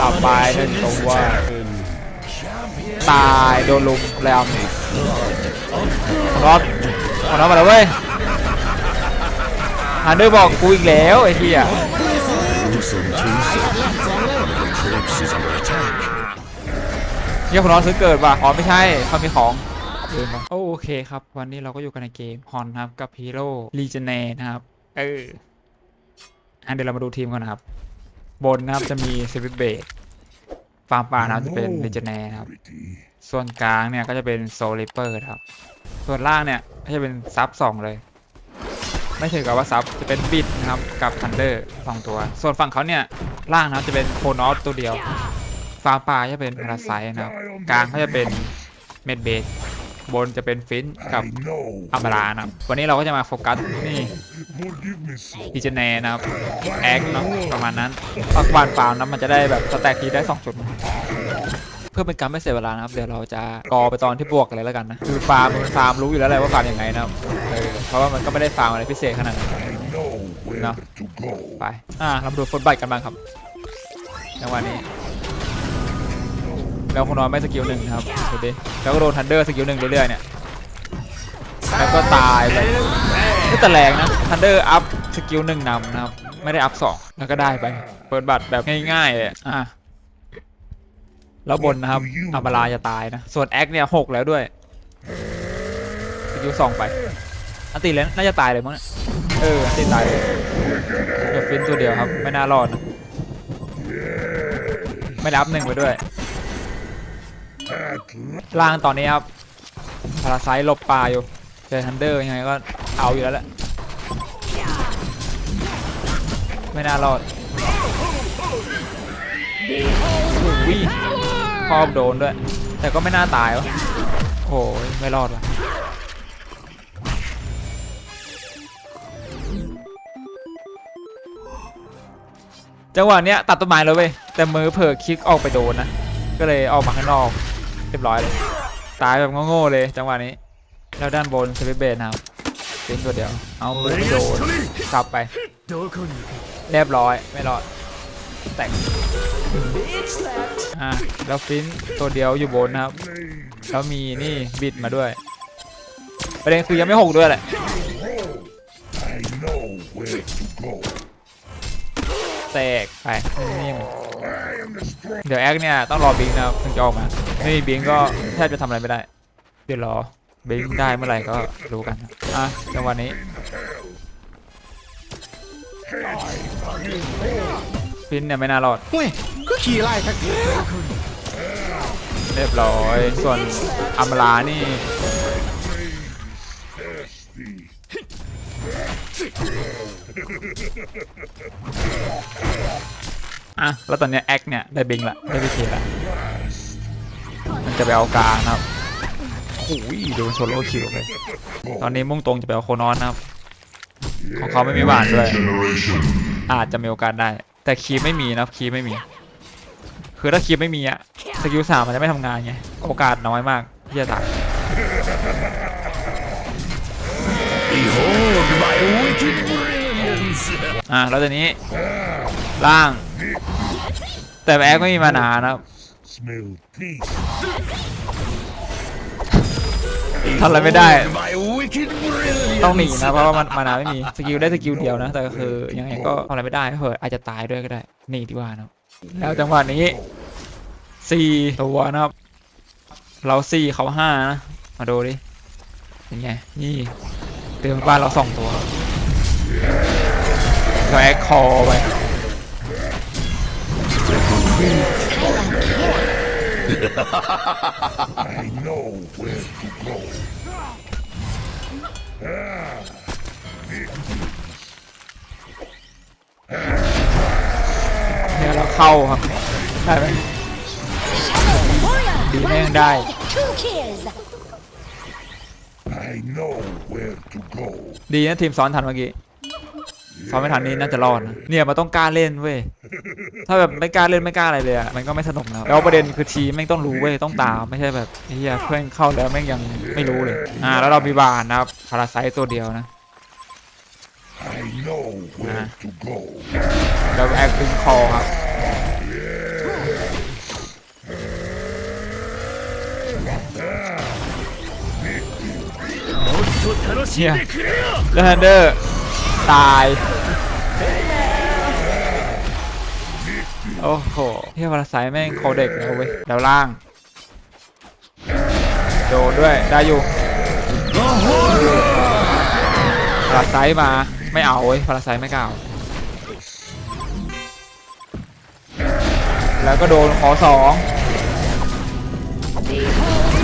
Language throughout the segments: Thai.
ตับไปหนึ่งตัวตายโดนลุมแล้วรอดขอน้องมาแล้วเว้ยฮันเดอร์บอกกูอีกแล้วไอ้เหี้ยเฮียคนน้องซื้อเกิดว่ะอ๋อไม่ใช่เขามีของโอเคครับ วันนี้เราก็อยู่กันในเกมฮอนครับ กับฮีโร่ลีเจเนนะครับ เอออันเดี๋ยวเรามาดูทีมกันนะครับ บนนะครับจะมีซิวิเบตฟาร์มป่านะครับจะเป็นลีเจเนนะครับ ส่วนกลางเนี่ยก็จะเป็นโซลิเปอร์ครับ ส่วนล่างเนี่ยก็จะเป็นซับสองเลย ไม่ถึงกับว่าซับจะเป็นบิดนะครับกับทันเดอร์สองตัว ส่วนฝั่งเขาเนี่ยล่างนะครับจะเป็นโคนอสตัวเดียว ฟาร์มป่าจะเป็นพาราไซนะครับ กลางก็จะเป็นเมดเบส บนจะเป็นฟินกับ No. อัมบารานะครับวันนี้เราก็จะมาโฟกัสนี่ Forgive me, soul. ดีเจเนนะครับแอคเนาะประมาณนั้นปักบานฟาร์มนะมันจะได้แบบสแต็กทีได้ 2 จุด เพื่อเป็นการไม่เสียเวลานะครับ เดี๋ยวเราจะกอไปตอนที่บวกกันเลยแล้วกันนะ คือฟาร์มมันฟาร์มรู้อยู่แล้วแหละว่าฟาร์มยังไงนะครับเออเพราะว่ามันก็ไม่ได้ฟาร์มอะไรพิเศษขนาดนั้น I know where No. to go. ไปอ่าเรามาดูฟุตบัตกันบ้างครับจังหวะนี้ แล้วคุณนอยไม่สกิลหนึ่งครับดูดิแล้วก็โดนทันเดอร์สกิลหนึ่งเรื่อยๆเนี่ยแล้วก็ตายไปไม่แต่แรงนะทันเดอร์อัพสกิลหนึ่งนำนะครับ ไม่ได้อัพสองแล้วก็ได้ไป เปิดบัตรแบบง่ายๆเลยอะแล้วบนนะครับอัมบาลาจะตายนะ ส่วนแอคเนี่ยหกแล้วด้วยสกิลสองไปอันติแล้วน่าจะตายเลยมั้งเอออันติตายเลยเดี๋ยวฟินตัวเดียวครับ ไม่น่ารอดนะไม่ได้อัพหนึ่งไปด้วย ล่างตอนนี้ครับพาราไซต์หลบป่าอยู่เจอทันเดอร์ยังไงก็เอาอยู่แล้วแหละไม่น่ารอดอุ้ยพอบโดนด้วย แต่ก็ไม่น่าตายวะโอ้ยไม่รอดวะจังหวะเนี้ยตัดต้นไม้เลยเว้ยแต่มือเผลอคลิกออกไปโดนนะ ก็เลยออกมาข้างนอก เรียบร้อยเลยตายแบบโง่ๆเลยจังหวะนี้ แล้วด้านบนสวิเบนครับเป็นตัวเดียว เอามือไม่โดนสับไป เรียบร้อยไม่รอด แตกอะแล้วฟินตัวเดียวอยู่บนนะครับ แล้วมีนี่บิดมาด้วย ประเด็นคือยังไม่หกด้วยแหละ แตกไปนิ่ม I am the strong. ๆเดี๋ยวแอคเนี่ยต้องรอบิงนะครับถึงจะออกมาไม่มีบิงก็แทบจะทำอะไรไม่ได้เดี๋ยวรอบิงได้เมื่อไหร่ก็รู้กันนะอะจังหวะนี้ฟินเนี่ยไม่น่ารอดเฮ้ยก็ขี่ไล่ทักทีเรียบร้อยส่วนอัมลานี่ อะแล้วตอนเนี้ยแอคเนี่ยได้บิงละได้พีเคละมันจะไปเอากลางนะครับโอ้ยโดนโซโล่คิวเลยตอนนี้มุ่งตรงจะไปเอาโคนอนนะครับ ของเขาไม่มีหวานด้วย อาจจะมีโอกาสได้ แต่คีไม่มีนะคีไม่มี คือถ้าคีไม่มีอะสกิลสามมันจะไม่ทำงานไง โอกาสน้อยมากที่จะตาย Behold my wicked brilliance. อะแล้วตอนนี้ล่าง แต่แอคไม่มีมานานะครับทำอะไรไม่ได้ ต้องหนีนะเพราะว่ามันมานาไม่มีสกิลได้สกิลเดียวนะ แต่ก็คือยังไงก็ทำอะไรไม่ได้เผื่ออาจจะตายด้วยก็ได้หนีดีกว่านะแล้วจังหวะนี้สี่ตัวนะครับ เราสี่เขาห้านะมาดูดิเป็นไงนี่เตือนบ้านเราสองตัว แอคคอไปเนี่ยเราเข้าครับ ได้ไหมดีแม่งได้ ดีนะทีมซ้อนทันเมื่อกี้ ซ้อมไม่ทันนี้น่าจะรอดนะเนี่ยมันต้องกล้าเล่นเว้ยถ้าแบบไม่กล้าเล่นไม่กล้าอะไรเลยอะมันก็ไม่สนุกแล้วแล้วประเด็นคือทีแม่งต้องรู้เว้ยต้องตามไม่ใช่แบบเฮียเพื่อนเข้าแล้วแม่งยังไม่รู้เลยอ่าแล้วเรามีบานนะครับพาราไซต์ตัวเดียวนะเราแอคติ้งคอครับเนี่ยเลนเดอร์ ตาย โอ้โหเฮียพาราไซต์แม่งโคเด็กแล้วเว้ยแล้วล่าง โดนด้วย ได้อยู่พาราไซต์มา ไม่เอาเว้ยพาราไซต์ไม่กล้าเอาแล้วก็โดนขอสอง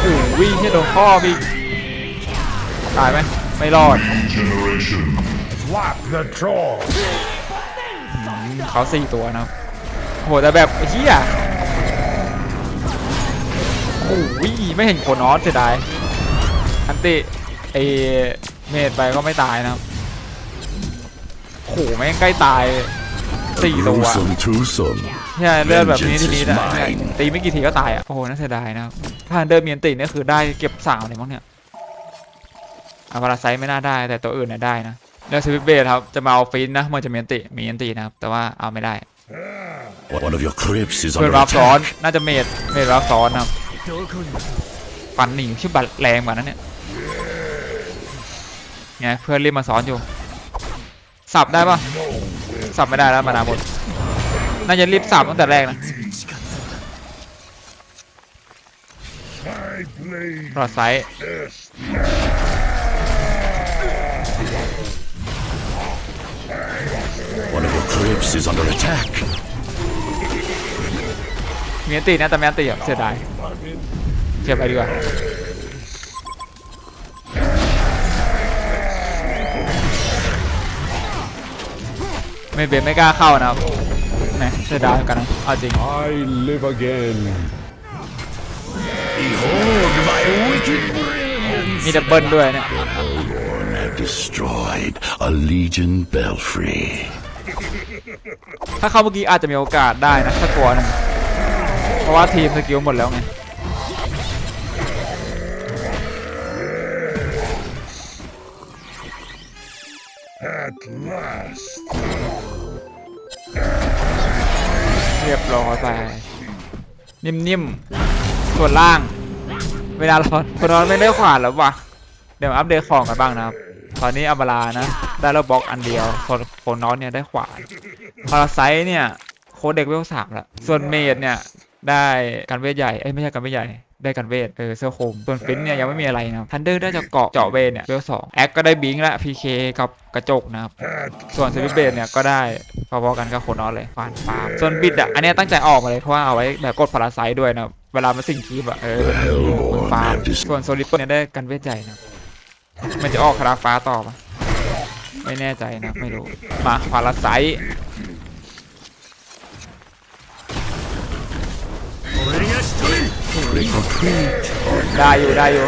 โอ้วิ่งที่โดนข้อบีกตายไหมไม่รอด Lock the troll เขาสี่ตัวนะครับโหแต่แบบไอ้เฮียโอ้ยไม่เห็นโคนอสเสียดายอันติไอเมดไปก็ไม่ตายนะครับโหแม่งใกล้ตายสี่ตัว Gruesome twosome. เนี่ยเลือดแบบนี้ที Vengeance นี้ is นะ mine ตีไม่กี่ทีก็ตายอะโอ้โหน่าเสียดายนะครับถ้าเดิมมีอันติเนี่ยคือได้เก็บสามเลยมั้งเนี่ยอาพาราไซต์ไม่น่าได้แต่ตัวอื่นน่ะได้นะ แล้วสวิตเบสครับ จะมาเอาฟินนะมันจะมีอันติมีอันตินะครับ แต่ว่าเอาไม่ได้ One of your crypts is เพื่อน under รับซ้อน attack. น่าจะเมดเมดรับซ้อนนะครับฟันหนีชื่อบัตรแรงกว่านั้นเนี่ยไงเพื่อนรีบมาซ้อนอยู่ สับได้ปะสับไม่ได้แล้วมานาหมดน่าจะรีบสับตั้งแต่แรกนะรอดไซส์ One of your crypts is under attack. มีอันตีนะแต่ไม่อันตีอะเสียดายเก็บไปดีกว่าไม่เบนไม่กล้าเข้านะครับแหมเสียดายเหมือนกันนะเอาจริง I live again มีดับเบิลด้วยเนี่ย Hellborn have destroyed a Legion belfry. ถ้าเข้าเมื่อกี้อาจจะมีโอกาสได้นะถ้ากลัวนึงเพราะว่าทีมสกิลหมดแล้วไงเรียบร้อยไปนิ่มๆ ส่วนล่าง เวลาเราคนนอนไม่ได้ขวานแล้ววะเดี๋ยวอัปเดตของกันบ้างนะครับ ตอนนี้อัมบาลานะ ได้แล้วบล็อกอันเดียวส่วนโคนนอนเนี่ยได้ขวานพาราไซเนี่ยโคเด็กเวลสามละส่วนเมดเนี่ยได้กันเวทใหญ่เอ้ยไม่ใช่กันเวทใหญ่ได้กันเวทเออเสื้อคลุมส่วนฟินเนี่ยยังไม่มีอะไรนะทันเดอร์ได้จากเกาะเจาะเวทเนี่ยเวลสองแอคก็ได้บิงและพีเคกับกระจกนะครับ ส่วนสวิตเบดเนี่ยก็ได้พอๆกันกับโคนอสเลยฟานฟาส่วนบิดอะอันนี้ตั้งใจออกมาเลยเพราะว่าเอาไว้แบบกดพาราไซด้วยนะเวลามันสิ่งคีบอะเออฟาส่วนโซลิปเปอร์เนี่ยได้กันเวทใหญ่นะมันจะออกคาราฟ้าต่อปะ ไม่แน่ใจนะ ไม่รู้ มาพาราไซได้อยู่ ได้อยู่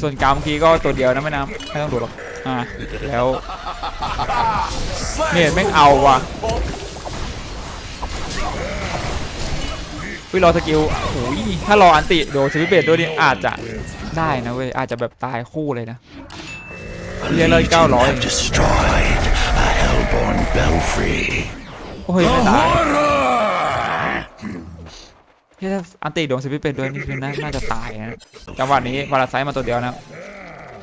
ส่วนกรรมคีก็ตัวเดียวนะไม่น้ำไม่ต้องดูหรอก อ่า แล้วเมดไม่งเอาว่ะ วิรอสกิลโอ้ยถ้ารออันติโดนสวิตเบดด้วยนี่อาจจะได้นะเว้ยอาจจะแบบตายคู่เลยนะ A Yeah, like Legion Gauloy. have destroyed a Hellborn belfry. โอ้ยไม่ตายที่ถ้าอันติโดนสวิตเบดด้วยนี่คือน่าน่าจะตายนะจังหวะนี้วาราไซต์มาตัวเดียวนะ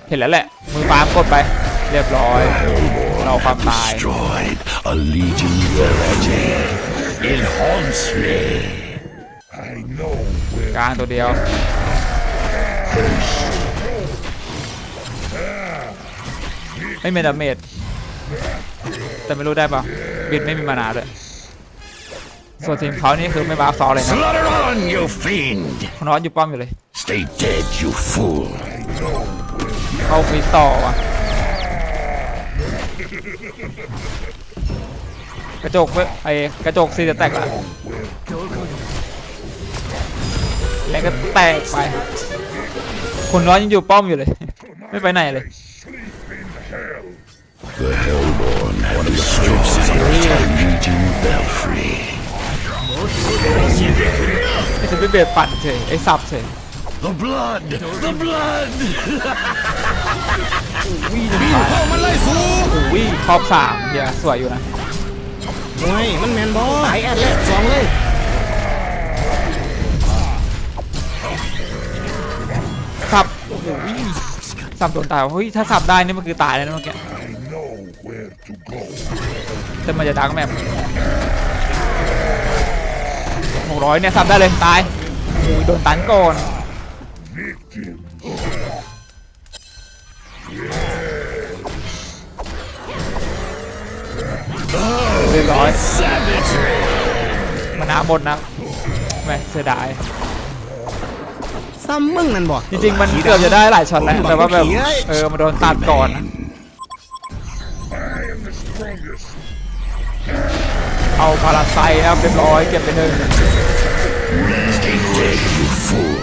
เห็นแล้วแหละ มือฟาร์มกดไป เรียบร้อย เราความตาย Destroyed a Legion belfry. It haunts me. กลางตัวเดียวไม่มีดาเมจแต่ไม่รู้ได้ปะบิดไม่มีมานาด้วยส่วนทีมเขานี่คือไม่บาฟซอเลยนะ Slaughter on, you fiend! คนน้อยอยู่ป้อมอยู่เลย Stay dead, you fool. เข้าฟรีสต่อว่ะกระจกเว้ยไอ้กระจกซีจะแตกละ แล้วก็แตกไปคนน้อยยังอยู่ป้อมอยู่เลย ไม่ไปไหนเลย The Hellborn have destroyed a Legion belfry. ไอ้สปิเบตปั่นเฉยไอ้สับเฉย The blood! The blood! เข้ามันไล่สู้อุ้ยครอบสามเฮียสวยอยู่นะไงมันแมนบอสายแอดแรกสองเลย สับโอ้โหสับโดนตายเฮ้ยถ้าสับได้นี่มันคือตายเลยนะเมื่อกี้แต่มันจะดังแมปหกร้อยเนี่ยสับได้เลยตายโอ้ยโดนตันก่อนเรียบร้อยมานาหมดนะแม่เสียดาย ซ้ำมึงนั่นบ่จริงๆ มันเกือบจะได้หลายช็อตแล้วแต่ว่าแบบเออมันโดนตัดก่อนนะ I am the strongest. เอาพาราไซนะครับเรียบร้อยเก็บไปหนึ่ง Stay dead, you fool.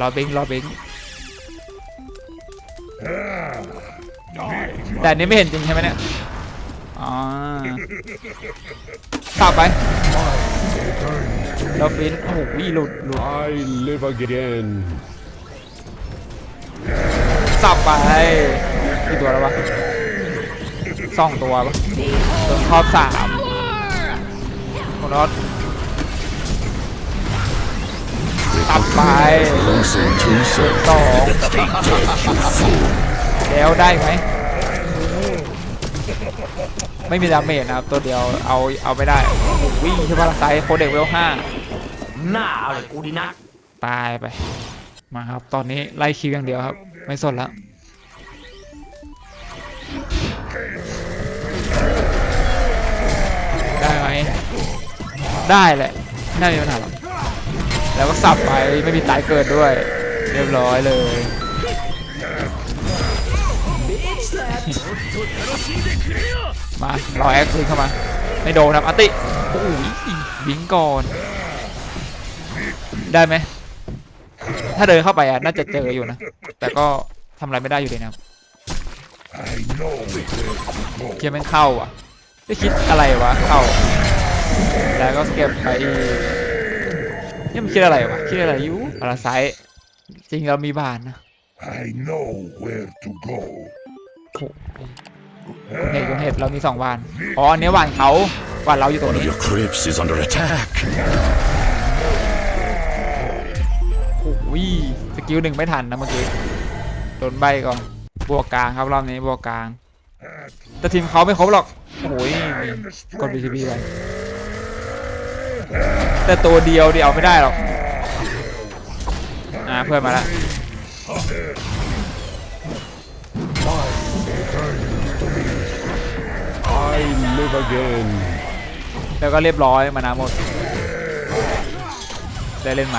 รอบิงรอบิงแต่อันนี้ไม่เห็นจริงใช่ไหมเนี่ย อ๋อสับไปรอบินโอ้โหหลุดหลุด I live again. สับไปกี่ตัวแล้ววะสองตัวปะตัวครอบสามคนรถสับไป Closer to สอง Stay dead, you fool. แล้วได้ไหม ไม่มีดาเมจนะครับ ตัวเดียวเอาเอาไม่ได้วิ่งใช่ปะไซส์โคเด็กเวลห้าหน้าเอาเลยกูดีนักตายไป มาครับ ตอนนี้ไล่คิวอย่างเดียวครับ ไม่สนแล้วได้ไหมได้แหละน่ามีปัญหาหรอกแล้วก็สับไปไม่มีตายเกิดด้วย เรียบร้อยเลย มารอแอคคืนเข้ามาไม่โดนครับอาติโอ้ยบิงก่อน ได้ไหมถ้าเดินเข้าไปอะน่าจะเจออยู่นะ แต่ก็ทำอะไรไม่ได้อยู่ดีนะครับเกียร์แม่งเข้าอะไม่คิดอะไรวะเข้า แล้วก็เก็บไปนี่มันคิดอะไรวะคิดอะไรอยู่พาราไซจริงเรามีบานนะ I know where to go. โอ้โหคุณเห็ดคุณเห็ดเรามีสองบาน อ๋ออันนี้หวานเขาหวานเราอยู่ตรง One of นี้ your crypts is under attack. โอ้ยสกิลหนึ่งไม่ทันนะเมื่อกี้ โดนใบก่อน บวกกลางครับรอบนี้บวกกลาง แต่ทีมเขาไม่ครบหรอก โอ้ยกด BTB ไปแต่ตัวเดียวเดียวไม่ได้หรอก อ่าเพื่อนมาแล้ว I live again. แล้วก็เรียบร้อยมานาหมด ได้เล่นไหม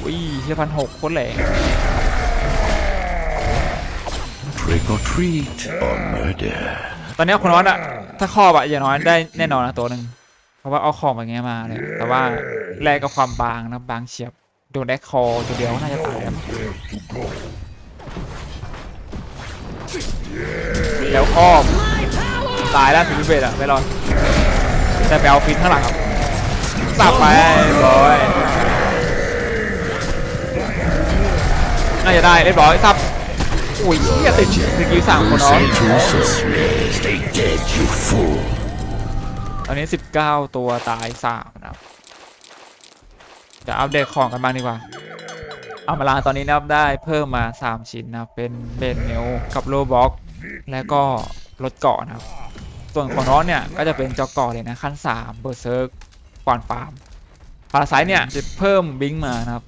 โอ้ยเชี่ยพันหกโคตรแรง Trick or treat or murder. ตอนนี้คนน้อยอะถ้าครอบอะอย่างน้อยได้แน่นอนนะตัวหนึ่งเพราะว่าเอาของแบบนี้มาเลย แต่ว่าแลกกับความบางนะบางเฉียบ โดนแดกคอตัวเดียวก็น่าจะตายแล้ว แล้วครอบตายแล้วถึงเบสอะไม่รอดแต่ไปเอาฟินข้างหลังครับสับไปเรียบอยน่าจะได้เรียบร้อยสับอุ้ยเหี้ยติดสกิลสามคนน้อย Closer to suspense. Stay dead, you fool. ตอนนี้ 19 ตัวตาย3นะครับเดี๋ยวอัปเดตของกันบ้างดีกว่า เอามาลาตอนนี้นะครับได้เพิ่มมา 3 ชิ้นนะเป็นเบนเนลกับโลบ็อก และก็รถเกาะนะครับ ส่วนของน้องเนี่ยก็จะเป็นจอเกาะเลยนะขั้น3เบอร์เซิร์กก่อนฟาร์มพาราไซเนี่ยจะเพิ่มบิงมานะครับ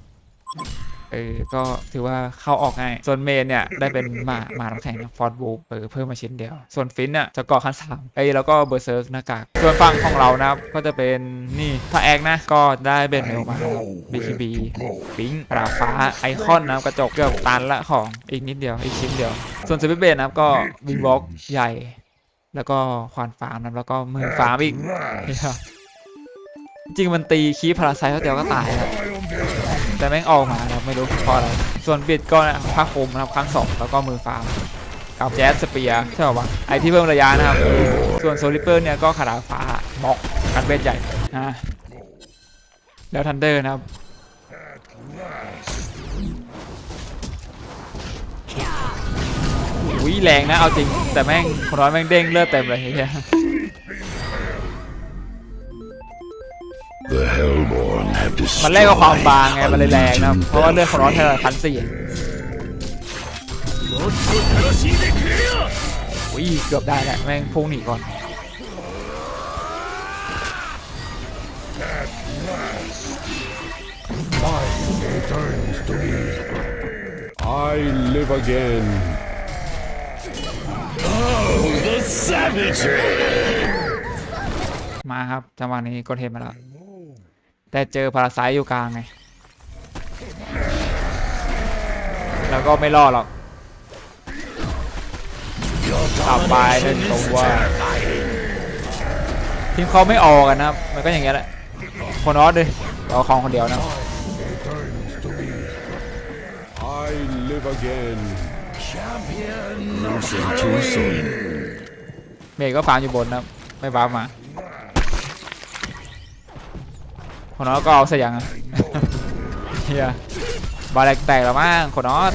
เออ ก็ถือว่าเข้าออกง่าย ส่วนเมนเนี่ย ได้เป็นหมาหมาน้ำแข็งฟอร์ดบูเออเพิ่มมาชิ้นเดียว ส่วนฟินเนี่ยจะก่อขั้นสามไอ้ยแล้วก็เบอร์เซิร์กหน้ากาก ส่วนฝั่งของเรานะครับ ก็จะเป็นนี่ถ้าแอกนะ ก็ได้เป็นเมลมาครับ BKB บิงปราฟ้าไอคอนนะครับกระจกเกือบตันละของอีกนิดเดียวอีกชิ้นเดียว ส่วนสวิตเบนนะครับก็วิงบ็อกใหญ่ แล้วก็ควานฟาร์มนะครับแล้วก็มือฟาร์มอีก Right. จริงๆมันตีคีพาราไซต์เขาเดียวก็ตายแล้ว แต่แม่งออกมาครับไม่รู้เพราะอะไร ส่วนบิดก็นะภาคคุมนะครับครั้งสองแล้วก็มือฟาร์มกับแจ๊สสเปียใช่ป่าวะไอที่เพิ่มระยะนะครับ ส่วนโซลิเปอร์เนี่ยก็ขาดาฟ้าม็อกกันเวทใหญ่นะแล้วทันเดอร์นะครับอุ้ยแรงนะเอาจริงแต่แม่งคนน้อยแม่งเด้งเลือดเต็มเลยเฮีย มันแรกกับความ destroyed บางไง มันเลยแรงนะครับ Legion เพราะว่าเลือดของน้องเธอ Belfry. พันสี่อุ้ยเกือบได้แหละแม่งพุ่งหนีก่อน I live again. The savagery! มาครับจังหวะนี้กดเทมมาแล้ว แต่เจอพาราไซต์อยู่กลางไง แล้วก็ไม่รอดหรอกตับไปหนึ่งตัวทีมเขาไม่ออกกันนะครับมันก็อย่างเงี้ยแหละ คนออสเลยเอาของคนเดียวนะ I live again. Losing too soon. เมย์ก็ฟาร์มอยู่บนนะครับไม่ฟาร์มมา คนออสก็เอาเสียงอะเฮียบาแลกแตกแล้วมั้งคนออส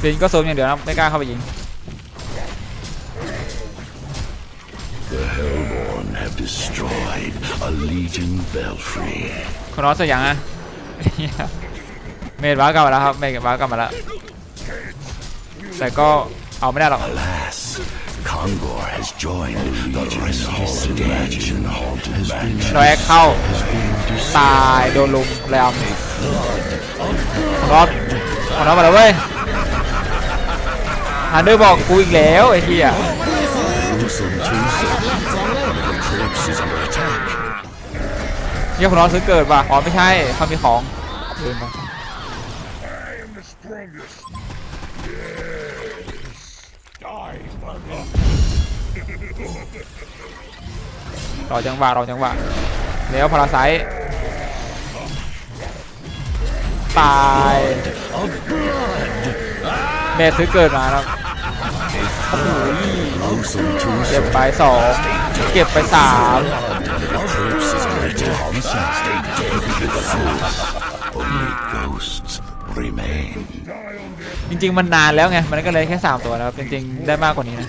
ซินก็ซูมอย่างเดียวนะไม่กล้าเข้าไปยิง The Hellborn have destroyed a Legion Belfry. คนออสเสียงอะเหี้ยเมดว้ากลับมาแล้วครับเมดว้ากลับมาแล้วแต่ก็ เอาไม่ได้หรอก Alas, Kongor has joined the Renault Mansion Haunted Mansion. เราแอคเข้า ตายโดนลุมแรมคนออสคนออสมาแล้วเว้ยฮันเดอร์บอกกูอีกแล้วไอ้เหี้ย Losing too soon. The Eclipse is under attack. เหี้ยคนออสซื้อเกิดป่ะอ๋อไม่ใช่เขามีของลืมไรอจังหวะรอจังหวะแล้วพาราไซตายเมทซื้อเกิดมาแล้ว Losing too เก็บไปสองเก็บไปสามจริงๆมันนานแล้วไง มันก็เลยแค่สามตัวนะครับ จริงๆ ได้มากกว่านี้นะ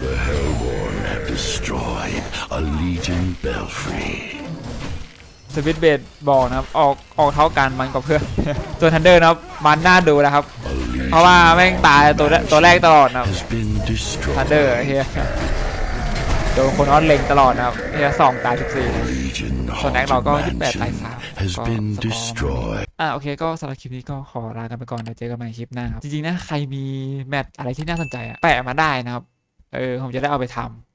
The Hellborn have destroyed a Legion Belfry. สวิตเบดบอกนะครับออกออกเท่ากันมันกับเพื่อน ตัวทันเดอร์นะครับมันน่าดูนะครับ A Legion เพราะว่าแม่งตายตัวแรกตัวแรกตลอดนะครับ has been ทันเดอ destroyed. ร์เฮียโดนคนออสเล็งตลอดนะครับเฮียสองตายสิบสี่ Legion ส่วนแอคเราก็ Haunted ยี่แปดตายสาม Mansion has ก็ been สกอร์ destroyed. อะโอเคก็สำหรับคลิปนี้ก็ขอลากันไปก่อนเดี๋ยวเจอกันใหม่คลิปหน้าครับจริงๆนะใครมีแมตช์อะไรที่น่าสนใจอะแปะมาได้นะครับ เออผมจะได้เอาไปทำ